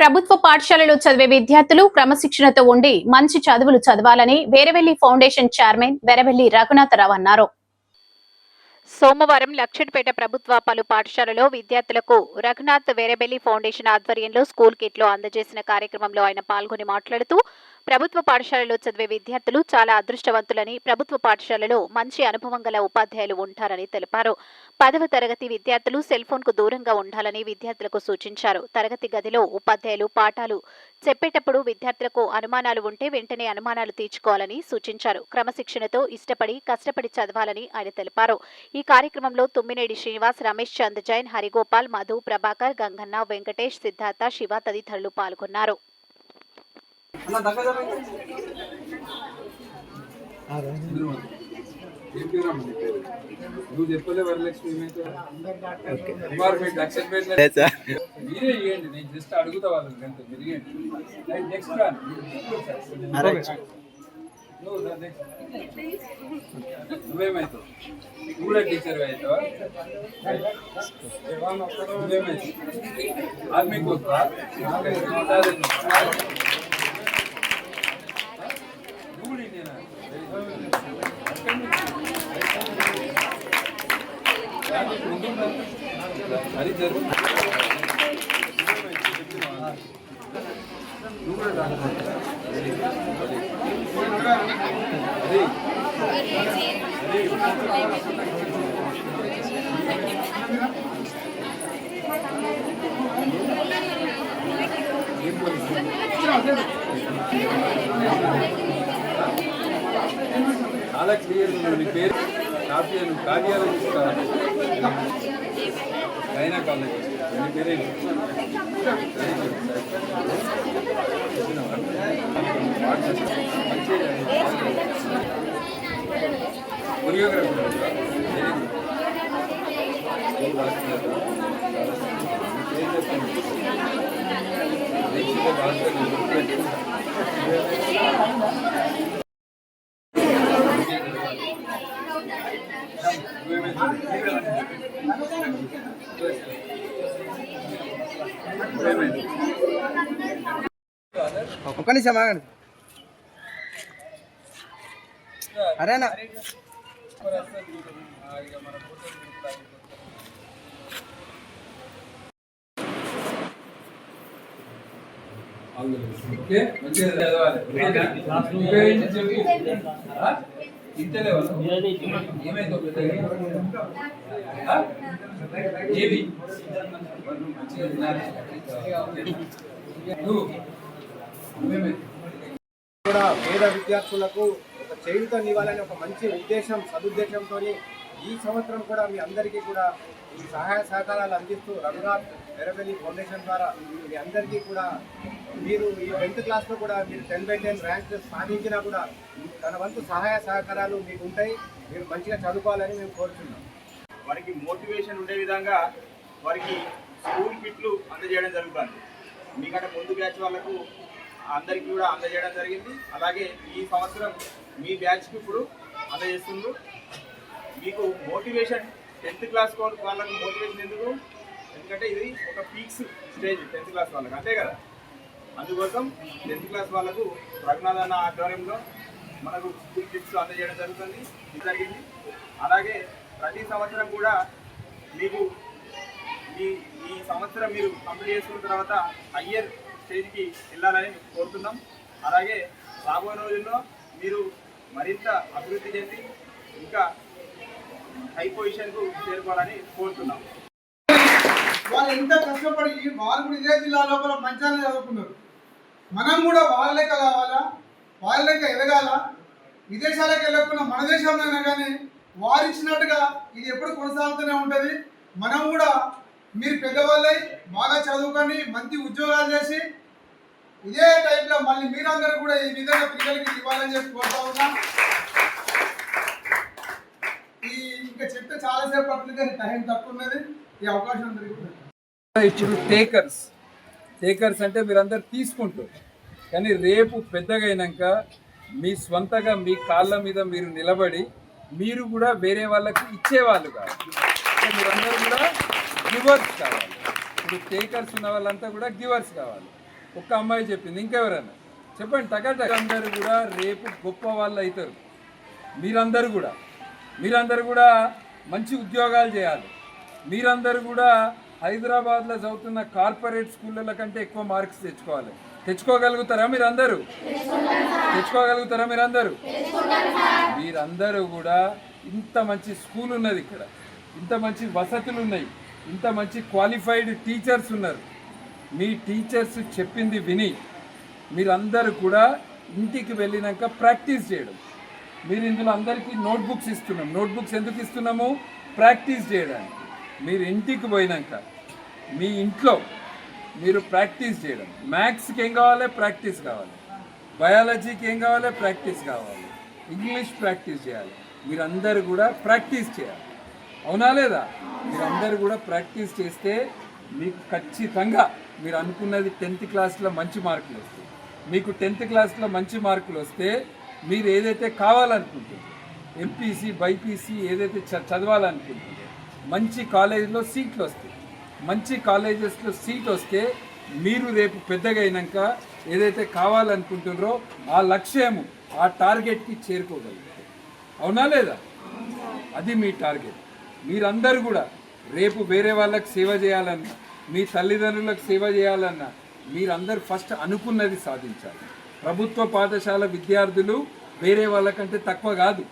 ప్రభుత్వ పాఠశాలలో చదివే విద్యార్థులు క్రమశిక్షణతో ఉండి మంచి చదువులు చదవాలని వేరవెల్లి ఫౌండేషన్ చైర్మన్ వెరవెల్లి రఘునాథరావు అన్నారు. సోమవారం లక్షడ్పేట ప్రభుత్వ పలు పాఠశాలలో విద్యార్థులకు రఘునాథ్ వేరబెల్లి ఫౌండేషన్ ఆధ్వర్యంలో స్కూల్ కిట్లు అందజేసిన కార్యక్రమంలో ఆయన పాల్గొని మాట్లాడుతూ ప్రభుత్వ పాఠశాలలో చదివే విద్యార్థులు చాలా అదృష్టవంతులని ప్రభుత్వ పాఠశాలలో మంచి అనుభవం గల ఉపాధ్యాయులు ఉంటారని తెలిపారు. పదవ తరగతి విద్యార్థులు సెల్ ఫోన్కు దూరంగా ఉండాలని విద్యార్థులకు సూచించారు. తరగతి గదిలో ఉపాధ్యాయులు పాఠాలు చెప్పేటప్పుడు విద్యార్థులకు అనుమానాలు ఉంటే వెంటనే అనుమానాలు తీర్చుకోవాలని సూచించారు. క్రమశిక్షణతో ఇష్టపడి కష్టపడి చదవాలని ఆయన తెలిపారు. ఈ కార్యక్రమంలో తుమ్మినేడి శ్రీనివాస్ రమేష్ చంద్ జైన్ హరిగోపాల్ మధు ప్రభాకర్ గంగన్న వెంకటేష్ సిద్ధార్థ శివ తదితరులు పాల్గొన్నారు అన్న దగ్గర జరగండి. ఏం పేరు అమ్మ నీ పేరు? నువ్వు చెప్పలే వరలక్ష్మి ఏమైతే? కుమార్ పేట లక్షల పేట లేదు. సార్. మీరే ఇవ్వండి నేను జస్ట్ అడుగుతా వాళ్ళకి అంతే ఇవ్వండి నెక్స్ట్. నువ్వేమవుతావు నువ్వు కూడా టీచర్ అవుతావా? నువ్వేమవుతావు ఆర్మీకి వస్తా నువ్వు కూడా ఇండియనా అది జరుగు చాలా క్లియర్ నీ పేరు? కాపీ నువ్వు కార్యాలయం ఇస్తా అయినా కాలేజ్ నీ చెప్పినావా? మంచిగా కొరియోగ్రఫీ వెరీ గుడ్ స్కూల్ రాస్తున్నారు. ఏం చేస్తాను నెక్స్ట్ రాస్తాను గుర్తుపెట్టుకుంటా ఒక్క నిమిషం ఆగండి. అరేనా ఓకే మంచిగా చదవాలి. చెప్పు? ఏమైందో ఏవి కూడా పేద విద్యార్థులకు ఒక చేయుతనివ్వాలని ఒక మంచి ఉద్దేశం సదుద్దేశంతో ఈ సంవత్సరం కూడా మీ అందరికీ కూడా ఈ సహాయ సహకారాలు అందిస్తూ రఘునాథ్ వెరవెల్లి ఫౌండేషన్ ద్వారా మీ అందరికీ కూడా మీరు ఈ టెన్త్ క్లాస్లో కూడా మీరు టెన్ బై టెన్ ర్యాంక్ సాధించినా కూడా తన వంతు సహాయ సహకారాలు మీకు ఉంటాయి మీరు మంచిగా చదువుకోవాలని మేము కోరుతున్నాం వారికి మోటివేషన్ ఉండే విధంగా వారికి స్కూల్ కిట్లు అందజేయడం జరుగుతుంది. మీకంటే ముందు బ్యాచ్ వాళ్ళకు అందరికీ కూడా అందజేయడం జరిగింది. అలాగే ఈ సంవత్సరం మీ బ్యాచ్కి ఇప్పుడు అందజేస్తుంది మీకు మోటివేషన్ టెన్త్ క్లాస్ వాళ్ళకు మోటివేషన్ ఎందుకు? ఎందుకంటే ఇది ఒక పీక్స్ స్టేజ్ టెన్త్ క్లాస్ వాళ్ళకి. అంతే కదా? అందుకోసం టెన్త్ క్లాస్ వాళ్ళకు ప్రజ్ఞాదన్న ఆధ్వర్యంలో మనకు స్కూల్ కిట్స్ అందజేయడం జరుగుతుంది. జరిగింది. అలాగే ప్రతి సంవత్సరం కూడా మీకు ఈ ఈ సంవత్సరం మీరు కంప్లీట్ చేసుకున్న తర్వాత హయ్యర్ స్టేజ్కి వెళ్ళాలని కోరుతున్నాం. అలాగే రాబోయే రోజుల్లో మీరు మరింత అభివృద్ధి చెంది ఇంకా హై పొజిషన్కు చేరుకోవాలని కోరుతున్నాం. వాళ్ళు ఎంత కష్టపడి వాళ్ళు కూడా ఇదే జిల్లా లోపల మంచాన్ని చదువుకున్నారు. మనం కూడా వాళ్ళ లెక్క కావాలా? వాళ్ళ లెక్క ఎదగాల? విదేశాలకు వెళ్ళకుండా మన దేశంలోనే కానీ వారు ఇచ్చినట్టుగా ఇది ఎప్పుడు కొనసాగుతూనే ఉంటుంది. మనం కూడా మీరు పెద్దవాళ్ళై బాగా చదువుకొని మంచి ఉద్యోగాలు చేసి ఇదే టైప్లో మళ్ళీ మీరందరూ కూడా ఈ విధంగా పిల్లలకి ఇవ్వాలని చెప్పి కోరుతా ఉన్నా. ఈ ఇంకా చెప్తే చాలాసేపు పడుతుంది కానీ టైం తక్కువ ఉన్నది. ఈ అవకాశం దొరుకుతుంది ఇప్పుడు టేకర్స్ టేకర్స్ అంటే మీరందరు తీసుకుంటారు. కానీ రేపు పెద్దగైనాక మీ స్వంతగా మీ కాళ్ళ మీద మీరు నిలబడి మీరు కూడా వేరే వాళ్ళకి ఇచ్చేవాళ్ళు కాదు. మీరందరూ కూడా గివర్స్ కావాలి. ఇప్పుడు టేకర్స్ ఉన్న వాళ్ళంతా కూడా గివర్స్ కావాలి. ఒక్క అమ్మాయి చెప్పింది ఇంకెవరన్నా? చెప్పండి టకటక అందరూ కూడా రేపు గొప్ప వాళ్ళు అవుతారు. మీరందరూ కూడా. మీరందరూ కూడా మంచి ఉద్యోగాలు చేయాలి. మీరందరూ కూడా హైదరాబాద్లో చదువుతున్న కార్పొరేట్ స్కూళ్ళ కంటే ఎక్కువ మార్క్స్ తెచ్చుకోవాలి. తెచ్చుకోగలుగుతారా మీరందరూ? తెచ్చుకోగలుగుతారా మీరందరూ? మీరందరూ కూడా ఇంత మంచి స్కూల్ ఉన్నది ఇక్కడ. ఇంత మంచి వసతులు ఉన్నాయి. ఇంత మంచి క్వాలిఫైడ్ టీచర్స్ ఉన్నారు. మీ టీచర్స్ చెప్పింది విని మీరందరూ కూడా ఇంటికి వెళ్ళినాక ప్రాక్టీస్ చేయడం. మీరు ఇందులో అందరికీ నోట్బుక్స్ ఇస్తున్నాం. నోట్బుక్స్ ఎందుకు ఇస్తున్నాము? ప్రాక్టీస్ చేయడానికి. మీరు ఇంటికి పోయినాక మీ ఇంట్లో మీరు ప్రాక్టీస్ చేయడం. మ్యాథ్స్కి ఏం కావాలి? ప్రాక్టీస్ కావాలి. బయాలజీకి ఏం కావాలి? ప్రాక్టీస్ కావాలి. ఇంగ్లీష్ ప్రాక్టీస్ చేయాలి. మీరందరూ కూడా ప్రాక్టీస్ చేయాలి. అవునా లేదా? మీరందరూ కూడా ప్రాక్టీస్ చేస్తే మీకు ఖచ్చితంగా మీరు అనుకున్నది టెన్త్ క్లాస్లో మంచి మార్కులు వస్తాయి. మీకు టెన్త్ క్లాస్లో మంచి మార్కులు వస్తే మీరు ఏదైతే కావాలనుకుంటుంది ఎంపీసీ బైపీసీ ఏదైతే చ- చదవాలనుకుంటున్నారో మంచి కాలేజీలో సీట్లు వస్తాయి. మంచి కాలేజెస్లో సీట్ వస్తే మీరు రేపు పెద్దగా అయినాక ఏదైతే కావాలనుకుంటున్నారో ఆ లక్ష్యము ఆ టార్గెట్కి చేరుకోగలుగుతారు. అవునా లేదా? అది మీ టార్గెట్ మీరందరూ కూడా రేపు వేరే వాళ్ళకి సేవ చేయాలన్నా మీ తల్లిదండ్రులకు సేవ చేయాలన్నా మీరందరూ ఫస్ట్ అనుకున్నది సాధించాలి. ప్రభుత్వ పాఠశాల విద్యార్థులు వేరే వాళ్ళకంటే తక్కువ కాదు.